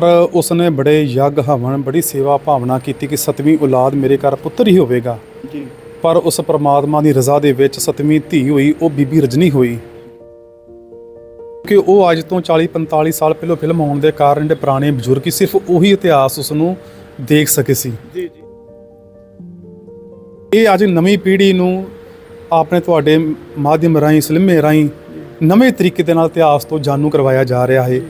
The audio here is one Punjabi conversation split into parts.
ਪਰ ਉਸਨੇ ਬੜੇ ਯੱਗ ਹਵਨ ਬੜੀ ਸੇਵਾ ਭਾਵਨਾ ਕੀਤੀ ਕਿ ਸਤਵੀਂ ਔਲਾਦ ਮੇਰੇ ਘਰ ਪੁੱਤਰ ਹੀ ਹੋਵੇਗਾ। ਜੀ। ਪਰ ਉਸ ਪ੍ਰਮਾਤਮਾ ਦੀ ਰਜ਼ਾ ਦੇ ਵਿੱਚ ਸਤਵੀਂ ਧੀ ਹੋਈ ਉਹ ਬੀਬੀ ਰਜਨੀ ਹੋਈ। ਕਿ ਉਹ ਅੱਜ ਤੋਂ 40 45 ਸਾਲ ਪਹਿਲਾਂ ਫਿਲਮ ਆਉਣ ਦੇ ਕਾਰਨ ਜਿਹੜੇ ਪੁਰਾਣੇ ਬਜ਼ੁਰਗ ਸੀ ਸਿਰਫ ਉਹੀ ਇਤਿਹਾਸ ਉਸ ਨੂੰ ਦੇਖ ਸਕੇ ਸੀ। ਜੀ ਜੀ। ਇਹ ਅੱਜ ਨਵੀਂ ਪੀੜ੍ਹੀ ਨੂੰ ਆਪਣੇ ਤੁਹਾਡੇ ਮਾਧਿਅਮ ਰਾਹੀਂ ਫਿਲਮੇ ਰਾਹੀਂ ਨਵੇਂ ਤਰੀਕੇ ਦੇ ਨਾਲ ਇਤਿਹਾਸ ਤੋਂ ਜਾਣੂ ਕਰਵਾਇਆ ਜਾ ਰਿਹਾ ਹੈ।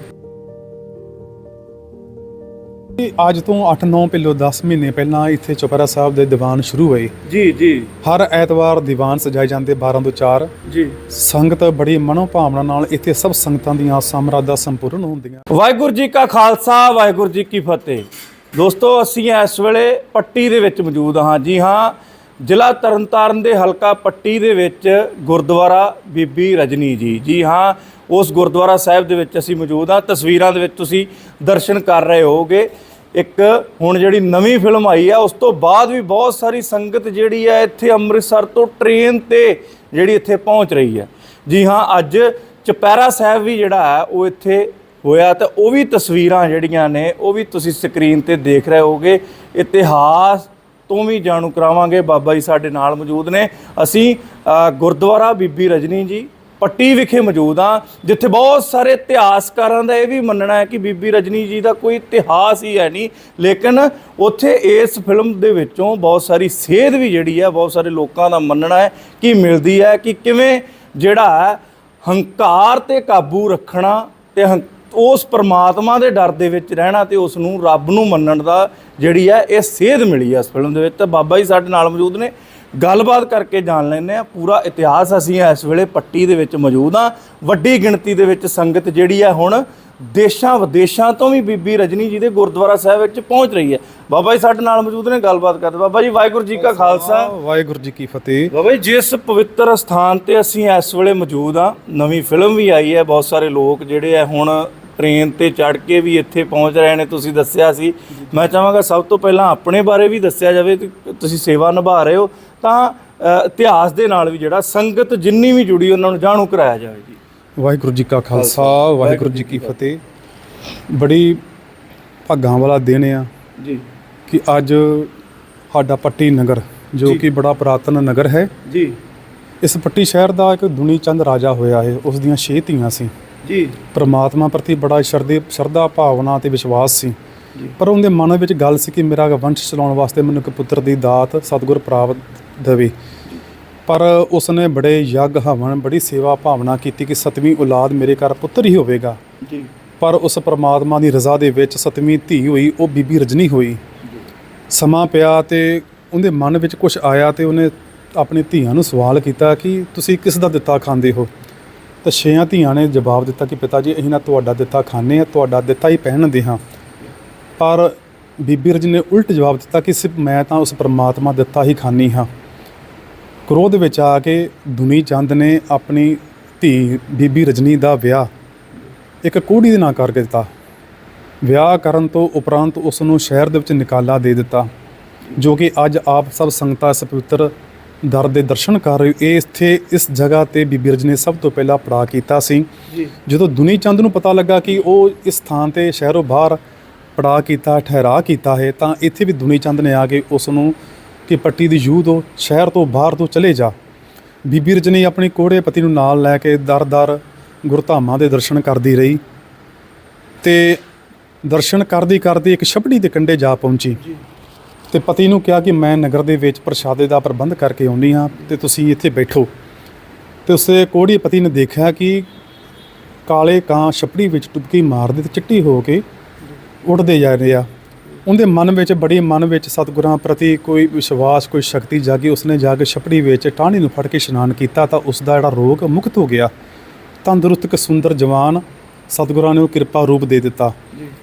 ਅੱਜ ਤੋਂ 8-9 ਪਹਿਲੋਂ 10 ਮਹੀਨੇ ਪਹਿਲਾਂ ਇੱਥੇ ਚੁਪਹਿਰਾ ਸਾਹਿਬ ਦੇ ਦੀਵਾਨ ਸ਼ੁਰੂ ਹੋਏ। ਜੀ ਜੀ। ਹਰ ਐਤਵਾਰ ਦੀਵਾਨ ਸਜਾਏ ਜਾਂਦੇ 12 ਤੋਂ 4 ਜੀ। ਸੰਗਤ ਬੜੀ ਮਨੋਭਾਵਨਾ ਨਾਲ ਇੱਥੇ ਸਭ ਸੰਗਤਾਂ ਦੀਆਂ ਆਸਾਂ ਮੁਰਾਦਾਂ ਸੰਪੂਰਨ ਹੁੰਦੀਆਂ। ਵਾਹਿਗੁਰੂ ਜੀ ਕਾ ਖਾਲਸਾ ਵਾਹਿਗੁਰੂ ਜੀ ਕੀ ਫਤਿਹ। ਦੋਸਤੋ ਅਸੀਂ ਇਸ ਵੇਲੇ ਪੱਟੀ ਦੇ ਵਿੱਚ ਮੌਜੂਦ ਹਾਂ। ਜੀ ਹਾਂ ਜ਼ਿਲ੍ਹਾ ਤਰਨਤਾਰਨ ਦੇ ਹਲਕਾ ਪੱਟੀ ਦੇ ਵਿੱਚ ਗੁਰਦੁਆਰਾ ਬੀਬੀ ਰਜਨੀ ਜੀ। ਜੀ ਹਾਂ ਉਸ ਗੁਰਦੁਆਰਾ ਸਾਹਿਬ ਦੇ ਵਿੱਚ ਅਸੀਂ ਮੌਜੂਦ ਹਾਂ। ਤਸਵੀਰਾਂ ਦੇ ਵਿੱਚ ਤੁਸੀਂ ਦਰਸ਼ਨ ਕਰ ਰਹੇ ਹੋਗੇ ਇੱਕ ਹੁਣ ਜਿਹੜੀ ਨਵੀਂ ਫਿਲਮ ਆਈ ਆ, ਉਸ ਤੋਂ ਬਾਅਦ ਵੀ ਬਹੁਤ ਸਾਰੀ ਸੰਗਤ ਜਿਹੜੀ ਹੈ ਇੱਥੇ ਅੰਮ੍ਰਿਤਸਰ ਤੋਂ ਟ੍ਰੇਨ ਤੇ ਜਿਹੜੀ ਇੱਥੇ ਪਹੁੰਚ ਰਹੀ ਹੈ ਜੀ ਹਾਂ, ਅੱਜ ਚੁਪਹਿਰਾ ਸਾਹਿਬ ਵੀ ਜਿਹੜਾ ਹੈ ਉਹ ਇੱਥੇ ਹੋਇਆ ਤਾਂ ਉਹ ਵੀ ਤਸਵੀਰਾਂ ਜਿਹੜੀਆਂ ਨੇ, ਉਹ ਵੀ ਤੁਸੀਂ ਸਕਰੀਨ ਤੇ ਦੇਖ ਰਹੇ ਹੋਗੇ ਇਤਿਹਾਸ ਤੋਂ ਵੀ ਜਾਣੂ ਕਰਾਵਾਂਗੇ। ਬਾਬਾ ਜੀ ਸਾਡੇ ਨਾਲ ਮੌਜੂਦ ਨੇ। ਅਸੀਂ ਗੁਰਦੁਆਰਾ ਬੀਬੀ ਰਜਨੀ ਜੀ ਪੱਟੀ ਵਿਖੇ ਮੌਜੂਦ ਹਾਂ ਜਿੱਥੇ ਬਹੁਤ ਸਾਰੇ ਇਤਿਹਾਸਕਾਰਾਂ ਦਾ ਇਹ ਵੀ ਮੰਨਣਾ ਹੈ ਕਿ ਬੀਬੀ ਰਜਨੀ ਜੀ ਦਾ ਕੋਈ ਇਤਿਹਾਸ ਹੀ ਹੈ ਨਹੀਂ। ਲੇਕਿਨ ਉੱਥੇ ਇਸ ਫਿਲਮ ਦੇ ਵਿੱਚੋਂ ਬਹੁਤ ਸਾਰੀ ਸੇਧ ਵੀ ਜਿਹੜੀ ਹੈ, ਬਹੁਤ ਸਾਰੇ ਲੋਕਾਂ ਦਾ ਮੰਨਣਾ ਹੈ ਕਿ ਮਿਲਦੀ ਹੈ ਕਿ ਕਿਵੇਂ ਜਿਹੜਾ ਹੈ, ਹੰਕਾਰ ਤੇ ਕਾਬੂ ਰੱਖਣਾ ਤੇ ਹੰ- ਉਸ ਪਰਮਾਤਮਾ ਦੇ ਡਰ ਦੇ ਵਿੱਚ ਰਹਿਣਾ ਤੇ ਉਸ ਨੂੰ ਰੱਬ ਨੂੰ ਮੰਨਣ ਦਾ ਜਿਹੜੀ ਹੈ, ਇਹ ਸੇਧ ਮਿਲੀ ਹੈ ਇਸ ਫਿਲਮ ਦੇ ਵਿੱਚ। ਤਾਂ ਬਾਬਾ ਜੀ ਸਾਡੇ ਨਾਲ ਮੌਜੂਦ ਨੇ। ਗੱਲਬਾਤ ਕਰਕੇ ਜਾਣ ਲੈਂਦੇ ਆ ਪੂਰਾ ਇਤਿਹਾਸ ਅਸੀਂ ਇਸ ਵੇਲੇ ਪੱਟੀ ਦੇ ਵਿੱਚ ਮੌਜੂਦ ਆ ਵੱਡੀ ਗਿਣਤੀ ਦੇ ਵਿੱਚ ਸੰਗਤ ਜਿਹੜੀ ਹੈ ਹੁਣ ਦੇਸ਼ਾਂ ਵਿਦੇਸ਼ਾਂ ਤੋਂ ਵੀ ਬੀਬੀ ਰਜਨੀ ਜੀ ਦੇ ਗੁਰਦੁਆਰਾ ਸਾਹਿਬ ਵਿੱਚ ਪਹੁੰਚ ਰਹੀ ਹੈ। ਬਾਬਾ ਜੀ ਸਾਡੇ ਨਾਲ ਮੌਜੂਦ ਨੇ ਗੱਲਬਾਤ ਕਰਦੇ ਬਾਬਾ ਜੀ ਵਾਹਿਗੁਰੂ ਜੀ ਕਾ ਖਾਲਸਾ। ਵਾਹਿਗੁਰੂ ਜੀ ਕੀ ਫਤਿਹ। ਬਾਬਾ ਜੀ ਜਿਸ ਪਵਿੱਤਰ ਸਥਾਨ ਤੇ ਅਸੀਂ ਇਸ ਵੇਲੇ ਮੌਜੂਦ ਆ ਨਵੀਂ ਫਿਲਮ ਵੀ ਆਈ ਹੈ। ਬਹੁਤ ਸਾਰੇ ਲੋਕ ਜਿਹੜੇ ਆ ਹੁਣ ਟ੍ਰੇਨ ਤੇ ਚੜ ਕੇ ਵੀ ਇੱਥੇ ਪਹੁੰਚ ਰਹੇ ਨੇ। ਤੁਸੀਂ ਦੱਸਿਆ ਸੀ। ਮੈਂ ਚਾਹਾਂਗਾ ਸਭ ਤੋਂ ਪਹਿਲਾਂ ਆਪਣੇ ਬਾਰੇ ਵੀ ਦੱਸਿਆ ਜਾਵੇ ਕਿ ਤੁਸੀਂ ਸੇਵਾ ਨਿਭਾ ਰਹੇ ਹੋ। ਤਾਂ ਇਤਿਹਾਸ ਦੇ ਨਾਲ ਵੀ ਜਿਹੜਾ ਸੰਗਤ ਜਿੰਨੀ ਵੀ ਜੁੜੀ ਉਹਨਾਂ ਨੂੰ ਜਾਣੂ ਕਰਾਇਆ ਜਾਵੇ ਜੀ। ਵਾਹਿਗੁਰੂ ਜੀ ਕਾ ਖਾਲਸਾ ਵਾਹਿਗੁਰੂ ਜੀ ਕੀ ਫਤਿਹ। ਬੜੀ ਭਾਗਾਂ ਵਾਲਾ ਦਿਨ ਆ ਜੀ। ਕਿ ਅੱਜ ਸਾਡਾ ਪੱਟੀ ਨਗਰ ਜੋ ਕਿ ਬੜਾ ਪੁਰਾਤਨ ਨਗਰ ਹੈ। ਜੀ। ਇਸ ਪੱਟੀ ਸ਼ਹਿਰ ਦਾ ਇੱਕ ਦੁਨੀ ਚੰਦ ਰਾਜਾ ਹੋਇਆ ਹੈ ਉਸ ਦੀਆਂ ਛੇ ਧੀਆਂ ਸੀ। ਜੀ। ਪ੍ਰਮਾਤਮਾ ਪ੍ਰਤੀ ਬੜਾ ਸ਼ਰਦੇ ਸ਼ਰਧਾ ਭਾਵਨਾ ਤੇ ਵਿਸ਼ਵਾਸ ਸੀ। ਪਰ ਉਹਦੇ ਮਨ ਵਿੱਚ ਗੱਲ ਸੀ ਕਿ ਮੇਰਾ ਵੰਸ਼ ਚਲਾਉਣ ਵਾਸਤੇ ਮੈਨੂੰ ਇੱਕ ਪੁੱਤਰ ਦੀ ਦਾਤ ਸਤਿਗੁਰ ਪ੍ਰਾਪਤ ਦੇਵੇ। ਪਰ ਉਸਨੇ ਬੜੇ ਯੱਗ ਹਵਨ ਬੜੀ ਸੇਵਾ ਭਾਵਨਾ ਕੀਤੀ ਕਿ ਸਤਵੀਂ ਔਲਾਦ ਮੇਰੇ ਘਰ ਪੁੱਤਰ ਹੀ ਹੋਵੇਗਾ। ਜੀ। ਪਰ ਉਸ ਪ੍ਰਮਾਤਮਾ ਦੀ ਰਜ਼ਾ ਦੇ ਵਿੱਚ ਸਤਵੀਂ ਧੀ ਹੋਈ ਉਹ ਬੀਬੀ ਰਜਨੀ ਹੋਈ। ਸਮਾਂ ਪਿਆ ਤੇ ਉਹਦੇ ਮਨ ਵਿੱਚ ਕੁਝ ਆਇਆ ਤੇ ਉਹਨੇ ਆਪਣੀ ਧੀਆਂ ਨੂੰ ਸਵਾਲ ਕੀਤਾ ਕਿ ਤੁਸੀਂ ਕਿਸ ਦਾ ਦਿੱਤਾ ਖਾਂਦੇ ਹੋ? ਤਾਂ ਛੇਆਂ ਧੀਆਂ ਨੇ ਜਵਾਬ ਦਿੱਤਾ ਕਿ ਪਿਤਾ ਜੀ ਅਸੀਂ ਨਾ ਤੁਹਾਡਾ ਦਿੱਤਾ ਖਾਂਦੇ ਆ ਤੁਹਾਡਾ ਦਿੱਤਾ ਹੀ ਪਹਿਨਦੇ ਹਾਂ। ਪਰ ਬੀਬੀ ਰਜਨੀ ਨੇ ਉਲਟ ਜਵਾਬ ਦਿੱਤਾ ਕਿ ਸਿਰਫ ਮੈਂ ਤਾਂ ਉਸ ਪ੍ਰਮਾਤਮਾ ਦਿੱਤਾ ਹੀ ਖਾਂਦੀ ਹਾਂ। ਕ੍ਰੋਧ ਵਿੱਚ ਆ ਕੇ ਦੁਨੀ ਚੰਦ ਨੇ ਆਪਣੀ ਧੀ ਬੀਬੀ ਰਜਨੀ ਦਾ ਵਿਆਹ ਇੱਕ ਕੋੜੀ ਦੇ ਨਾਲ ਕਰ ਦਿੱਤਾ। ਵਿਆਹ ਕਰਨ ਤੋਂ ਉਪਰੰਤ ਉਸ ਨੂੰ ਸ਼ਹਿਰ ਦੇ ਵਿੱਚ ਨਿਕਾਲਾ ਦੇ ਦਿੱਤਾ ਜੋ ਕਿ ਅੱਜ ਆਪ ਸਭ ਸੰਗਤਾਂ ਇਸ ਪਵਿੱਤਰ ਦਰ ਦੇ ਦਰਸ਼ਨ ਕਰ ਰਹੇ। ਇਹ ਇੱਥੇ ਇਸ ਜਗ੍ਹਾ ਤੇ ਬੀਬੀ ਰਜਨੀ ਨੇ ਸਭ ਤੋਂ ਪਹਿਲਾਂ ਪੜਾ ਕੀਤਾ ਸੀ। ਜਦੋਂ ਦੁਨੀ ਚੰਦ ਨੂੰ ਪਤਾ ਲੱਗਾ ਕਿ ਉਹ ਇਸ ਥਾਂ ਤੇ ਸ਼ਹਿਰੋਂ ਬਾਹਰ ਪੜਾ ਕੀਤਾ ਠਹਿਰਾ ਕੀਤਾ ਹੈ ਤਾਂ ਇੱਥੇ ਵੀ ਦੁਨੀ ਚੰਦ ਨੇ ਆ ਕੇ ਉਸ ਨੂੰ ਕਿ ਪੱਟੀ ਦੀ ਯੂਹ ਤੋਂ ਸ਼ਹਿਰ ਤੋਂ ਬਾਹਰ ਤੋਂ ਚਲੇ ਜਾ। ਬੀਬੀ ਰਜਨੀ ਆਪਣੀ ਕੋੜੇ ਪਤੀ ਨੂੰ ਨਾਲ ਲੈ ਕੇ ਦਰ-ਦਰ ਗੁਰਧਾਮਾਂ ਦੇ ਦਰਸ਼ਨ ਕਰਦੀ ਰਹੀ ਤੇ ਦਰਸ਼ਨ ਕਰਦੀ ਕਰਦੀ ਇੱਕ ਛਪੜੀ ਦੇ ਕੰਢੇ ਜਾ ਪਹੁੰਚੀ। ਤੇ ਪਤੀ ਨੂੰ ਕਿਹਾ ਕਿ ਮੈਂ ਨਗਰ ਦੇ ਵਿੱਚ ਪ੍ਰਸ਼ਾਦੇ ਦਾ ਪ੍ਰਬੰਧ ਕਰਕੇ ਆਉਣੀ ਹਾਂ ਤੇ ਤੁਸੀਂ ਇੱਥੇ ਬੈਠੋ। ਤੇ ਉਸੇ ਕੋੜੀ ਪਤੀ ਨੇ ਦੇਖਿਆ ਕਿ ਕਾਲੇ ਕਾਂ ਛਪੜੀ ਵਿੱਚ ਟੁਬਕੀ ਮਾਰਦੇ ਤੇ ਚਿੱਟੀ ਹੋ ਕੇ ਉੱਡਦੇ ਜਾ ਰਹੇ ਆ। ਉਹਦੇ ਮਨ ਵਿੱਚ ਬੜੀ ਮਨ ਵਿੱਚ ਸਤਿਗੁਰਾਂ ਪ੍ਰਤੀ ਕੋਈ ਵਿਸ਼ਵਾਸ ਕੋਈ ਸ਼ਕਤੀ ਜਾਗੀ ਉਸਨੇ ਜਾ ਕੇ ਛਪੜੀ ਵਿੱਚ ਟਾਹਣੀ ਨੂੰ ਫੜ ਕੇ ਇਸ਼ਨਾਨ ਕੀਤਾ ਤਾਂ ਉਸ ਦਾ ਜਿਹੜਾ ਰੋਗ ਮੁਕਤ ਹੋ ਗਿਆ। ਤੰਦਰੁਸਤ ਇੱਕ ਸੁੰਦਰ ਜਵਾਨ ਸਤਿਗੁਰਾਂ ਨੇ ਉਹ ਕਿਰਪਾ ਰੂਪ ਦੇ ਦਿੱਤਾ।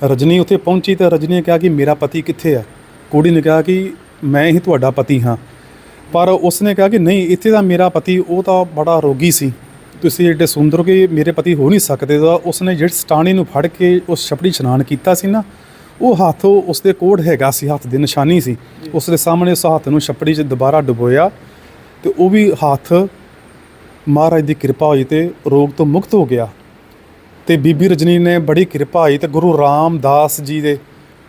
ਰਜਨੀ ਉੱਥੇ ਪਹੁੰਚੀ ਤਾਂ ਰਜਨੀ ਨੇ ਕਿਹਾ ਕਿ ਮੇਰਾ ਪਤੀ ਕਿੱਥੇ ਹੈ? ਕੁੜੀ ਨੇ ਕਿਹਾ ਕਿ ਮੈਂ ਹੀ ਤੁਹਾਡਾ ਪਤੀ ਹਾਂ। ਪਰ ਉਸਨੇ ਕਿਹਾ ਕਿ ਨਹੀਂ ਇੱਥੇ ਤਾਂ ਮੇਰਾ ਪਤੀ ਉਹ ਤਾਂ ਬੜਾ ਰੋਗੀ ਸੀ। ਤੁਸੀਂ ਏਡੇ ਸੁੰਦਰ ਕਿ ਮੇਰੇ ਪਤੀ ਹੋ ਨਹੀਂ ਸਕਦੇ ਤਾਂ ਉਸਨੇ ਜਿਹੜੀ ਸਟਾਣੀ ਨੂੰ ਫੜ ਕੇ ਉਸ ਛਪੜੀ ਇਸ਼ਨਾਨ ਕੀਤਾ ਸੀ ਨਾ ਉਹ ਹੱਥ ਉਹ ਉਸਦੇ ਕੋੜ ਹੈਗਾ ਸੀ, ਹੱਥ ਦੀ ਨਿਸ਼ਾਨੀ ਸੀ। ਉਸ ਦੇ ਸਾਹਮਣੇ ਉਸ ਹੱਥ ਨੂੰ ਛੱਪੜੀ 'ਚ ਦੁਬਾਰਾ ਡੁਬੋਇਆ ਤੇ ਉਹ ਵੀ ਹੱਥ ਮਹਾਰਾਜ ਦੀ ਕਿਰਪਾ ਹੋਈ ਤੇ ਰੋਗ ਤੋਂ ਮੁਕਤ ਹੋ ਗਿਆ। ਤੇ ਬੀਬੀ ਰਜਨੀ ਨੇ ਬੜੀ ਕਿਰਪਾ ਹੋਈ ਤੇ ਗੁਰੂ ਰਾਮਦਾਸ ਜੀ ਦੇ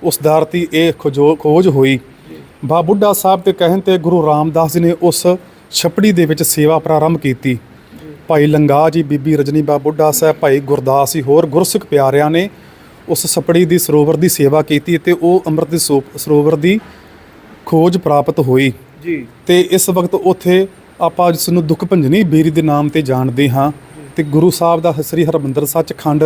ਉਸ ਧਰਤੀ ਇਹ ਖੋਜੋ, ਖੋਜ ਹੋਈ। ਬਾ ਬੁੱਢਾ ਸਾਹਿਬ ਦੇ ਕਹਿਣ ਤੇ ਗੁਰੂ ਰਾਮਦਾਸ ਜੀ ਨੇ ਉਸ ਛਪੜੀ ਦੇ ਵਿੱਚ ਸੇਵਾ ਪ੍ਰਾਰੰਭ ਕੀਤੀ। ਭਾਈ ਲੰਗਾ ਜੀ, ਬੀਬੀ ਰਜਨੀ, ਬਾ ਬੁੱਢਾ ਸਾਹਿਬ, ਭਾਈ ਗੁਰਦਾਸ ਜੀ, ਹੋਰ ਗੁਰਸਿੱਖ ਪਿਆਰਿਆਂ ਨੇ ਉਸ ਛਪੜੀ ਦੀ ਸਰੋਵਰ ਦੀ ਸੇਵਾ ਕੀਤੀ ਤੇ ਉਹ ਅੰਮ੍ਰਿਤ ਦੇ ਸੋ- ਸਰੋਵਰ ਦੀ ਖੋਜ ਪ੍ਰਾਪਤ ਹੋਈ। ਜੀ। ਤੇ ਇਸ ਵਕਤ ਉੱਥੇ ਆਪਾਂ ਜਿਸ ਨੂੰ ਦੁੱਖ ਭੰਜਨੀ ਬੇਰੀ ਦੇ ਨਾਮ ਤੇ ਜਾਣਦੇ ਹਾਂ ਤੇ ਗੁਰੂ ਸਾਹਿਬ ਦਾ ਸ੍ਰੀ ਹਰਮੰਦਰ ਸੱਚਖੰਡ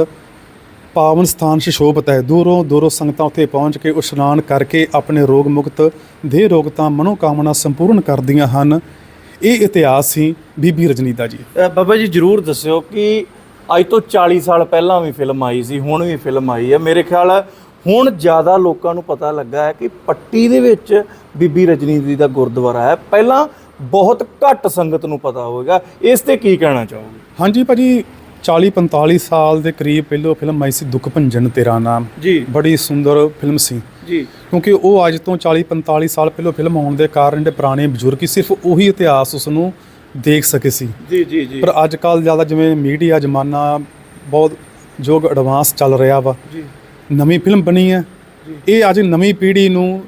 ਪਾਵਨ ਸਥਾਨ ਸ਼ਿਸ਼ੋਭਤ ਹੈ। ਦੂਰੋਂ ਦੂਰੋਂ ਸੰਗਤਾਂ ਉੱਥੇ ਪਹੁੰਚ ਕੇ ਇਸ਼ਨਾਨ ਕਰਕੇ ਆਪਣੇ ਰੋਗ ਮੁਕਤ ਦੇਹ ਰੋਗਤਾ ਮਨੋਕਾਮਨਾ ਸੰਪੂਰਨ ਕਰਦੀਆਂ ਹਨ। ਇਹ ਇਤਿਹਾਸ ਸੀ ਬੀਬੀ ਰਜਨੀ ਦਾ ਜੀ। ਅ, ਬਾਬਾ ਜੀ ਜਰੂਰ ਦੱਸਿਓ ਕਿ ਅੱਜ ਤੋਂ 40 ਸਾਲ ਪਹਿਲਾਂ ਵੀ ਫਿਲਮ ਆਈ ਸੀ ਹੁਣ ਵੀ ਫਿਲਮ ਆਈ ਹੈ। ਮੇਰੇ ਖਿਆਲ ਹੈ ਹੁਣ ਜ਼ਿਆਦਾ ਲੋਕਾਂ ਨੂੰ ਪਤਾ ਲੱਗਾ ਹੈ ਕਿ ਪੱਟੀ ਦੇ ਵਿੱਚ ਬੀਬੀ ਰਜਨੀ ਜੀ ਦਾ ਗੁਰਦੁਆਰਾ ਹੈ। ਪਹਿਲਾਂ ਬਹੁਤ ਘੱਟ ਸੰਗਤ ਨੂੰ ਪਤਾ ਹੋਵੇਗਾ। ਇਸ ਤੇ ਕੀ ਕਹਿਣਾ ਚਾਹੋਗੇ? ਹਾਂਜੀ ਭਾਜੀ 40 45 ਸਾਲ ਦੇ ਕਰੀਬ ਪਹਿਲੋਂ ਫਿਲਮ ਆਈ ਸੀ ਦੁੱਖ ਭੰਜਨ ਤੇਰਾ ਨਾਮ। ਜੀ। ਬੜੀ ਸੁੰਦਰ ਫਿਲਮ ਸੀ। ਜੀ। ਕਿਉਂਕਿ ਉਹ ਅੱਜ ਤੋਂ 40 45 ਸਾਲ ਪਹਿਲਾਂ ਫਿਲਮ ਆਉਣ ਦੇ ਕਾਰਨ ਜਿਹੜੇ ਪੁਰਾਣੇ ਬਜ਼ੁਰਗ ਸੀ ਸਿਰਫ ਉਹੀ ਇਤਿਹਾਸ ਉਸ ਨੂੰ ਦੇਖ ਸਕੇ ਸੀ। ਜੀ ਜੀ ਜੀ। ਪਰ ਅੱਜ ਕੱਲ ਜ਼ਿਆਦਾ ਜਿਵੇਂ ਮੀਡੀਆ ਜ਼ਮਾਨਾ ਬਹੁਤ ਯੋਗ ਐਡਵਾਂਸ ਚੱਲ ਰਿਹਾ ਵਾ। ਜੀ। ਨਵੀਂ ਫਿਲਮ ਬਣੀ ਹੈ। ਇਹ ਅੱਜ ਨਵੀਂ ਪੀੜ੍ਹੀ ਨੂੰ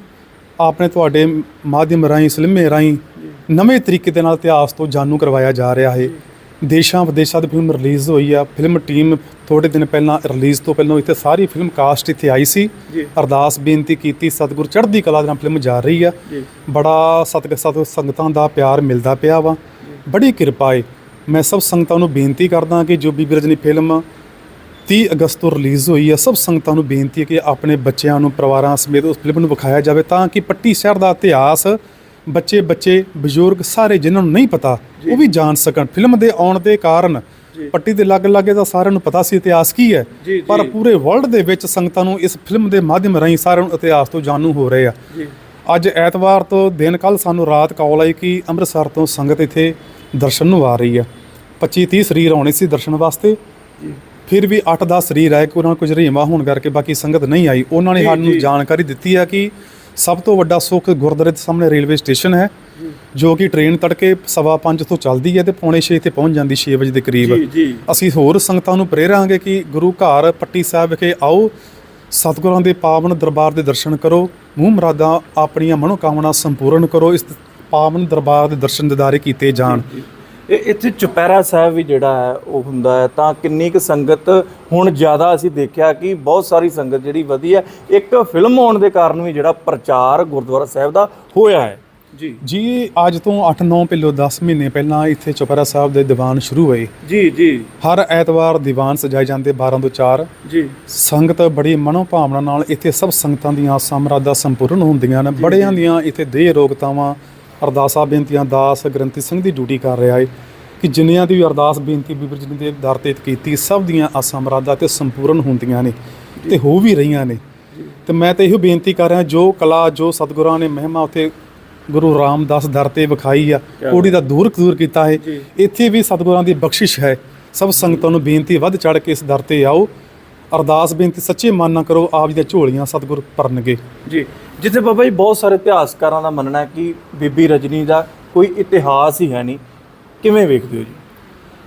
ਆਪਣੇ ਤੁਹਾਡੇ ਮਾਧਿਅਮ ਰਾਹੀਂ ਸਿਲਮੇ ਰਾਹੀਂ ਨਵੇਂ ਤਰੀਕੇ ਦੇ ਨਾਲ ਇਤਿਹਾਸ ਤੋਂ ਜਾਣੂ ਕਰਵਾਇਆ ਜਾ ਰਿਹਾ ਹੈ। ਦੇਸ਼ਾਂ ਵਿਦੇਸ਼ਾਂ ਦੀ ਫਿਲਮ ਰਿਲੀਜ਼ ਹੋਈ ਆ। ਫਿਲਮ ਟੀਮ ਥੋੜੇ ਦਿਨ ਪਹਿਲਾਂ ਰਿਲੀਜ਼ ਤੋਂ ਪਹਿਲਾਂ ਇੱਥੇ ਸਾਰੀ ਫਿਲਮ ਕਾਸਟ ਇੱਥੇ ਆਈ ਸੀ। ਅਰਦਾਸ ਬੇਨਤੀ ਕੀਤੀ ਸਤਿਗੁਰ ਚੜ੍ਹਦੀ ਕਲਾ ਦੇ ਨਾਲ ਫਿਲਮ ਜਾ ਰਹੀ ਆ। ਬੜਾ ਸਤਿਗ ਸਤ ਸੰਗਤਾਂ ਦਾ ਪਿਆਰ ਮਿਲਦਾ ਪਿਆ ਵਾ। ਬੜੀ ਕਿਰਪਾ ਏ। ਮੈਂ ਸਭ ਸੰਗਤਾਂ ਨੂੰ ਬੇਨਤੀ ਕਰਦਾ ਕਿ ਜੋ ਬੀਬੀ ਰਜਨੀ ਫਿਲਮ 30 ਅਗਸਤ ਤੋਂ ਰਿਲੀਜ਼ ਹੋਈ ਹੈ ਸਭ ਸੰਗਤਾਂ ਨੂੰ ਬੇਨਤੀ ਹੈ ਕਿ ਆਪਣੇ ਬੱਚਿਆਂ ਨੂੰ ਪਰਿਵਾਰਾਂ ਸਮੇਤ ਉਸ ਫਿਲਮ ਨੂੰ ਵਿਖਾਇਆ ਜਾਵੇ ਤਾਂ ਕਿ ਪੱਟੀ ਸ਼ਹਿਰ ਦਾ ਇਤਿਹਾਸ ਬੱਚੇ ਬੱਚੇ ਬਜ਼ੁਰਗ ਸਾਰੇ ਜਿਨ੍ਹਾਂ ਨੂੰ ਨਹੀਂ ਪਤਾ ਉਹ ਵੀ ਜਾਣ ਸਕਣ। ਫਿਲਮ ਦੇ ਆਉਣ ਦੇ ਕਾਰਨ ਪੱਟੀ ਦੇ ਲੱਗ ਲਾਗੇ ਦਾ ਸਾਰਿਆਂ ਨੂੰ ਪਤਾ ਸੀ ਇਤਿਹਾਸ ਕੀ ਹੈ ਪਰ ਪੂਰੇ ਵਰਲਡ ਦੇ ਵਿੱਚ ਸੰਗਤਾਂ ਨੂੰ ਇਸ ਫਿਲਮ ਦੇ ਮਾਧਿਅਮ ਰਾਹੀਂ ਸਾਰਿਆਂ ਨੂੰ ਇਤਿਹਾਸ ਤੋਂ ਜਾਣੂ ਹੋ ਰਹੇ ਆ। ਅੱਜ ਐਤਵਾਰ ਤੋਂ ਦਿਨ ਕੱਲ ਸਾਨੂੰ ਰਾਤ ਕਾਲ ਆਈ ਕਿ ਅੰਮ੍ਰਿਤਸਰ ਤੋਂ ਸੰਗਤ ਇੱਥੇ ਦਰਸ਼ਨ ਨੂੰ ਆ ਰਹੀ ਆ 25 30 ਸਰੀਰ ਆਉਣੇ ਸੀ ਦਰਸ਼ਨ ਵਾਸਤੇ। ਫਿਰ ਵੀ 8-10 ਸਰੀਰ ਆਏ ਕਿ ਉਹਨਾਂ ਨੂੰ ਕੁਝ ਰਹੀਮਾ ਹੋਣ ਕਰਕੇ ਬਾਕੀ ਸੰਗਤ ਨਹੀਂ ਆਈ। ਉਹਨਾਂ ਨੇ ਸਾਨੂੰ ਜਾਣਕਾਰੀ ਦਿੱਤੀ ਆ ਕਿ ਸਭ ਤੋਂ ਵੱਡਾ ਸੁੱਖ ਗੁਰਦੁਆਰੇ ਦੇ ਸਾਹਮਣੇ ਰੇਲਵੇ ਸਟੇਸ਼ਨ ਹੈ ਜੋ। ਕਿ ਟ੍ਰੇਨ ਤੜਕੇ ਸਵਾ ਪੰਜ ਤੋਂ ਚੱਲਦੀ ਹੈ ਤੇ ਪੌਣੇ 6 ਤੇ ਪਹੁੰਚ ਜਾਂਦੀ 6 ਵਜੇ ਦੇ ਕਰੀਬ। ਅਸੀਂ ਹੋਰ ਸੰਗਤਾਂ ਨੂੰ ਪ੍ਰੇਰਾਂਗੇ ਕਿ ਗੁਰੂ ਘਰ ਪੱਟੀ ਸਾਹਿਬ ਵਿਖੇ ਆਓ ਸਤਿਗੁਰਾਂ ਦੇ ਪਾਵਨ ਦਰਬਾਰ ਦੇ ਦਰਸ਼ਨ ਕਰੋ ਮੂੰਹ ਮੁਰਾਦਾਂ ਆਪਣੀਆਂ ਮਨੋਕਾਮਨਾ ਸੰਪੂਰਨ ਕਰੋ ਇਸ ਪਾਵਨ ਦਰਬਾਰ ਦੇ ਦਰਸ਼ਨ ਦਿਦਾਰੇ ਕੀਤੇ ਜਾਣ। ਇਹ ਇੱਥੇ ਚੁਪਹਿਰਾ ਸਾਹਿਬ ਵੀ ਜਿਹੜਾ ਹੈ ਉਹ ਹੁੰਦਾ ਹੈ। ਤਾਂ ਕਿੰਨੀ ਕੁ ਸੰਗਤ ਹੁਣ ਜ਼ਿਆਦਾ ਅਸੀਂ ਦੇਖਿਆ ਕਿ ਬਹੁਤ ਸਾਰੀ ਸੰਗਤ ਜਿਹੜੀ ਵਧੀ ਹੈ। ਇੱਕ ਫਿਲਮ ਆਉਣ ਦੇ ਕਾਰਨ ਵੀ ਜਿਹੜਾ ਪ੍ਰਚਾਰ ਗੁਰਦੁਆਰਾ ਸਾਹਿਬ ਦਾ ਹੋਇਆ ਹੈ। ਜੀ ਜੀ ਅੱਜ ਤੋਂ 8-9 ਪਹਿਲੋਂ 10 ਮਹੀਨੇ ਪਹਿਲਾਂ ਇੱਥੇ ਚੁਪਹਿਰਾ ਸਾਹਿਬ ਦੇ ਦੀਵਾਨ ਸ਼ੁਰੂ ਹੋਏ। ਜੀ ਜੀ। ਹਰ ਐਤਵਾਰ ਦੀਵਾਨ ਸਜਾਏ ਜਾਂਦੇ 12 ਤੋਂ 4 ਜੀ। ਸੰਗਤ ਬੜੀ ਮਨੋਭਾਵਨਾ ਨਾਲ ਇੱਥੇ ਸਭ ਸੰਗਤਾਂ ਦੀਆਂ ਆਸਾਂ ਮੁਰਾਦਾਂ ਸੰਪੂਰਨ ਹੁੰਦੀਆਂ ਨੇ। ਬੜਿਆਂ ਦੀਆਂ ਇੱਥੇ ਦੇਹ ਰੋਗਤਾਵਾਂ ਅਰਦਾਸਾਂ ਬੇਨਤੀਆਂ ਦਾਸ ਗ੍ਰੰਥੀ ਸਿੰਘ ਦੀ ਡਿਊਟੀ ਕਰ ਰਿਹਾ ਹੈ ਕਿ ਜਿੰਨਿਆਂ ਦੀ ਵੀ ਅਰਦਾਸ ਬੇਨਤੀ ਬੀਬੀ ਜੀ ਦੇ ਦਰ ਤੇ ਕੀਤੀ ਸਭ ਦੀਆਂ ਆਸਾਂ ਮੁਰਾਦਾਂ ਤੇ ਸੰਪੂਰਨ ਹੁੰਦੀਆਂ ਨੇ ਤੇ ਹੋ ਵੀ ਰਹੀਆਂ ਨੇ। ਤੇ ਮੈਂ ਤਾਂ ਇਹੋ ਬੇਨਤੀ ਕਰ ਰਿਹਾ ਜੋ ਕਲਾ ਜੋ ਸਤਿਗੁਰਾਂ ਨੇ ਮਹਿਮਾ ਉੱਥੇ ਗੁਰੂ ਰਾਮਦਾਸ ਦਰ ਤੇ ਵਿਖਾਈ ਆ ਉਹਦੀ ਦਾ ਦੂਰ ਦੂਰ ਕੀਤਾ ਹੈ ਇੱਥੇ ਵੀ ਸਤਿਗੁਰਾਂ ਦੀ ਬਖਸ਼ਿਸ਼ ਹੈ। ਸਭ ਸੰਗਤਾਂ ਨੂੰ ਬੇਨਤੀ ਵੱਧ ਚੜ ਕੇ ਇਸ ਦਰ ਤੇ ਆਓ। ਅਰਦਾਸ ਬੇਨਤੀ ਸੱਚੇ ਮਨ ਨਾਲ ਕਰੋ ਆਪ ਜੀ ਦੀਆਂ ਝੋਲੀਆਂ ਸਤਿਗੁਰ ਭਰਨਗੇ। ਜੀ ਜਿੱਥੇ ਬਾਬਾ ਜੀ ਬਹੁਤ ਸਾਰੇ ਇਤਿਹਾਸਕਾਰਾਂ ਦਾ ਮੰਨਣਾ ਹੈ ਕਿ ਬੀਬੀ ਰਜਨੀ ਦਾ ਕੋਈ ਇਤਿਹਾਸ ਹੀ ਹੈ ਨਹੀਂ। ਕਿਵੇਂ ਵੇਖਦੇ ਹੋ ਜੀ?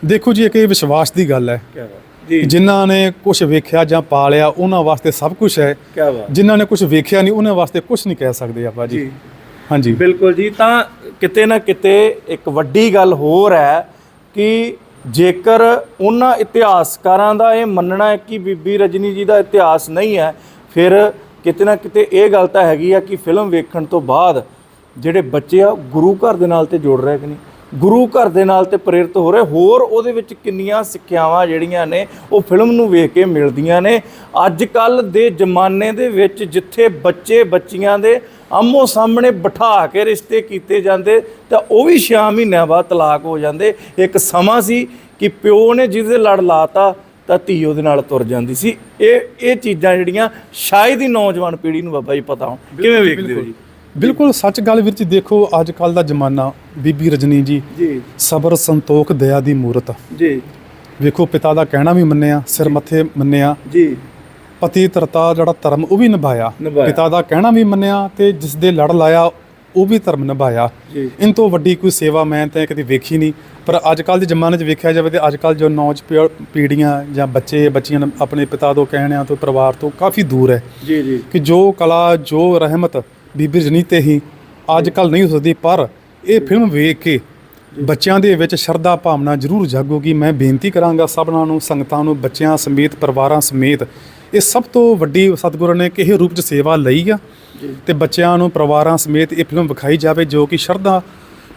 ਦੇਖੋ ਜੀ ਇੱਕ ਇਹ ਵਿਸ਼ਵਾਸ ਦੀ ਗੱਲ ਹੈ ਕੀ ਬਾਤ ਜੀ। ਜਿਨ੍ਹਾਂ ਨੇ ਕੁਝ ਵੇਖਿਆ ਜਾਂ ਪਾਲਿਆ ਉਹਨਾਂ ਵਾਸਤੇ ਸਭ ਕੁਝ ਹੈ। ਕੀ ਬਾਤ ਜਿਨ੍ਹਾਂ ਨੇ ਕੁਝ ਵੇਖਿਆ ਨਹੀਂ ਉਹਨਾਂ ਵਾਸਤੇ ਕੁਝ ਨਹੀਂ ਕਹਿ ਸਕਦੇ ਆਪਾਂ ਜੀ। ਹਾਂਜੀ। ਬਿਲਕੁਲ ਜੀ ਤਾਂ ਕਿਤੇ ਨਾ ਕਿਤੇ ਇੱਕ ਵੱਡੀ ਗੱਲ ਹੋਰ ਹੈ ਕਿ ਜੇਕਰ ਉਹਨਾਂ ਇਤਿਹਾਸਕਾਰਾਂ ਦਾ ਇਹ ਮੰਨਣਾ ਹੈ ਕਿ ਬੀਬੀ ਰਜਨੀ ਜੀ ਦਾ ਇਤਿਹਾਸ ਨਹੀਂ ਹੈ, ਫਿਰ ਕਿਤੇ ਨਾ ਕਿਤੇ ਇਹ ਗੱਲ ਤਾਂ ਹੈਗੀ ਆ ਕਿ ਫਿਲਮ ਵੇਖਣ ਤੋਂ ਬਾਅਦ ਜਿਹੜੇ ਬੱਚੇ ਆ, ਗੁਰੂ ਘਰ ਦੇ ਨਾਲ ਤੇ ਜੁੜ ਰਹੇ ਕਿ ਨਹੀਂ? ਗੁਰੂ ਘਰ ਦੇ ਨਾਲ ਤੇ ਪ੍ਰੇਰਿਤ ਹੋ ਰਹੇ, ਹੋਰ ਉਹਦੇ ਵਿੱਚ ਕਿੰਨੀਆਂ ਸਿੱਖਿਆਵਾਂ ਜਿਹੜੀਆਂ ਨੇ, ਉਹ ਫਿਲਮ ਨੂੰ ਵੇਖ ਕੇ ਮਿਲਦੀਆਂ ਨੇ। ਅੱਜ ਕੱਲ ਦੇ ਜ਼ਮਾਨੇ ਦੇ ਵਿੱਚ ਜਿੱਥੇ ਬੱਚੇ ਬੱਚੀਆਂ ਦੇ ਆਮੋ ਸਾਹਮਣੇ ਬਿਠਾ ਕੇ ਰਿਸ਼ਤੇ ਕੀਤੇ ਜਾਂਦੇ ਤਾਂ ਉਹ ਵੀ 6 ਮਹੀਨਿਆਂ ਬਾਅਦ ਤਲਾਕ ਹੋ ਜਾਂਦੇ। ਇੱਕ ਸਮਾਂ ਸੀ ਕਿ ਪਿਓ ਨੇ ਜਿਹਦੇ ਲੜ ਲਾਤਾ ਤਾਂ ਧੀ ਉਹਦੇ ਨਾਲ ਤੁਰ ਜਾਂਦੀ ਸੀ। ਇਹ ਇਹ ਚੀਜ਼ਾਂ ਜਿਹੜੀਆਂ ਸ਼ਾਇਦ ਹੀ ਨੌਜਵਾਨ ਪੀੜ੍ਹੀ ਨੂੰ ਬਾਬਾ ਜੀ ਪਤਾ ਹੋਣ। ਕਿਵੇਂ ਵੇਖਦੇ ਹੋ ਜੀ? ਬਿਲਕੁਲ ਸੱਚ ਗੱਲ ਵਿੱਚ ਦੇਖੋ ਅੱਜ ਕੱਲ ਦਾ ਜ਼ਮਾਨਾ ਬੀਬੀ ਰਜਨੀ ਜੀ ਜੀ। ਸਬਰ ਸੰਤੋਖ ਦਇਆ ਦੀ ਮੂਰਤ। ਜੀ। ਵੇਖੋ ਪਿਤਾ ਦਾ ਕਹਿਣਾ ਵੀ ਮੰਨਿਆ ਸਿਰ ਮੱਥੇ ਮੰਨਿਆ। ਜੀ। ਪਤੀ ਤਰਤਾ ਜਿਹੜਾ ਧਰਮ ਉਹ ਵੀ ਨਿਭਾਇਆ। ਨਿਭਾਇਆ। ਪਿਤਾ ਦਾ ਕਹਿਣਾ ਵੀ ਮੰਨਿਆ ਤੇ ਜਿਸ ਦੇ ਲੜ ਲਾਇਆ ਉਹ ਵੀ ਧਰਮ ਨਿਭਾਇਆ। ਜੀ। ਇਨ ਤੋਂ ਵੱਡੀ ਕੋਈ ਸੇਵਾ ਮੈਂ ਤਾਂ ਕਦੀ ਵੇਖੀ ਨਹੀਂ। ਪਰ ਅੱਜ ਕੱਲ ਦੇ ਜ਼ਮਾਨੇ 'ਚ ਵੇਖਿਆ ਜਾਵੇ ਤੇ ਅੱਜ ਕੱਲ ਜੋ ਨੌਜ ਪੀ- ਪੀੜ੍ਹੀਆਂ ਜਾਂ ਬੱਚੇ ਬੱਚੀਆਂ ਨੂੰ ਆਪਣੇ ਪਿਤਾ ਤੋਂ ਕਹਿਣਿਆਂ ਤੋਂ ਪਰਿਵਾਰ ਤੋਂ ਕਾਫੀ ਦੂਰ ਹੈ। ਜੀ ਜੀ। ਕਿ ਜੋ ਕਲਾ ਜੋ ਰਹਿਮਤ ਬੀਬੀ ਰਜਨੀ ਤੇ ਹੀ ਅੱਜ ਕੱਲ ਨਹੀਂ ਹੋ ਸਕਦੀ ਪਰ ਇਹ ਫਿਲਮ ਵੇਖ ਕੇ ਬੱਚਿਆਂ ਦੇ ਵਿੱਚ ਸ਼ਰਧਾ ਭਾਵਨਾ ਜ਼ਰੂਰ ਜਾਗੂਗੀ। ਮੈਂ ਬੇਨਤੀ ਕਰਾਂਗਾ ਸਭਨਾਂ ਨੂੰ ਸੰਗਤਾਂ ਨੂੰ ਬੱਚਿਆਂ ਸਮੇਤ ਪਰਿਵਾਰਾਂ ਸਮੇਤ ਇਹ ਸਭ ਤੋਂ ਵੱਡੀ ਸਤਿਗੁਰੂ ਨੇ ਕਿਹੇ ਰੂਪ 'ਚ ਸੇਵਾ ਲਈ ਆ ਤੇ ਬੱਚਿਆਂ ਨੂੰ ਪਰਿਵਾਰਾਂ ਸਮੇਤ ਇਹ ਫਿਲਮ ਵਿਖਾਈ ਜਾਵੇ ਜੋ ਕਿ ਸ਼ਰਧਾ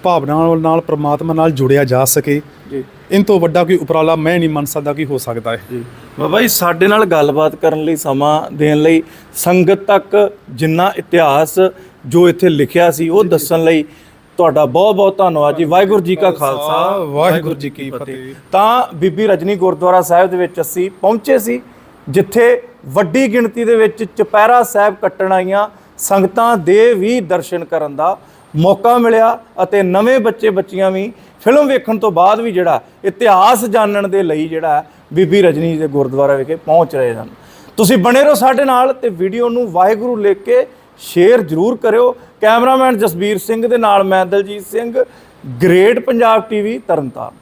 ਭਾਵਨਾ ਨਾਲ ਪ੍ਰਮਾਤਮਾ ਨਾਲ ਜੁੜਿਆ ਜਾ ਸਕੇ। ਜੀ। ਇਨ ਤੋਂ ਵੱਡਾ ਕੋਈ ਉਪਰਾਲਾ ਮੈਂ ਨਹੀਂ ਮੰਨ ਸਕਦਾ ਕਿ ਹੋ ਸਕਦਾ ਹੈ। ਜੀ। ਬਾਬਾ ਜੀ ਸਾਡੇ ਨਾਲ ਗੱਲਬਾਤ ਕਰਨ ਲਈ ਸਮਾਂ ਦੇਣ ਲਈ ਸੰਗਤ ਤੱਕ ਜਿੰਨਾ ਇਤਿਹਾਸ ਜੋ ਇੱਥੇ ਲਿਖਿਆ ਸੀ ਉਹ ਦੱਸਣ ਲਈ ਤੁਹਾਡਾ ਬਹੁਤ ਬਹੁਤ ਧੰਨਵਾਦ ਜੀ। ਵਾਹਿਗੁਰੂ ਜੀ ਕਾ ਖਾਲਸਾ। ਵਾਹਿਗੁਰੂ ਜੀ ਕੀ ਫਤਿਹ। ਤਾਂ ਬੀਬੀ ਰਜਨੀ ਗੁਰਦੁਆਰਾ ਸਾਹਿਬ ਦੇ ਵਿੱਚ ਅਸੀਂ ਪਹੁੰਚੇ ਸੀ। ਜਿੱਥੇ ਵੱਡੀ ਗਿਣਤੀ ਦੇ ਵਿੱਚ ਚੁਪਹਿਰਾ ਸਾਹਿਬ ਕੱਟਣ ਆਈਆਂ ਸੰਗਤਾਂ ਦੇ ਵੀ ਦਰਸ਼ਨ ਕਰਨ ਦਾ ਮੌਕਾ ਮਿਲਿਆ ਅਤੇ ਨਵੇਂ ਬੱਚੇ ਬੱਚੀਆਂ ਵੀ ਫਿਲਮ ਵੇਖਣ ਤੋਂ ਬਾਅਦ ਵੀ ਜਿਹੜਾ ਇਤਿਹਾਸ ਜਾਣਨ ਦੇ ਲਈ ਜਿਹੜਾ ਬੀਬੀ ਰਜਨੀ ਦੇ ਗੁਰਦੁਆਰਾ ਵਿਖੇ ਪਹੁੰਚ ਰਹੇ ਹਨ ਤੁਸੀਂ ਬਣੇ ਰਹੋ ਸਾਡੇ ਨਾਲ ਤੇ ਵੀਡੀਓ ਨੂੰ ਵਾਹਿਗੁਰੂ ਲਿਖ ਕੇ ਸ਼ੇਅਰ ਜ਼ਰੂਰ ਕਰਿਓ। ਕੈਮਰਾਮੈਨ ਜਸਬੀਰ ਸਿੰਘ ਦੇ ਨਾਲ ਮੈਂ ਦਲਜੀਤ ਸਿੰਘ, ਗ੍ਰੇਟ ਪੰਜਾਬ ਟੀਵੀ ਤਰਨਤਾਰਨ।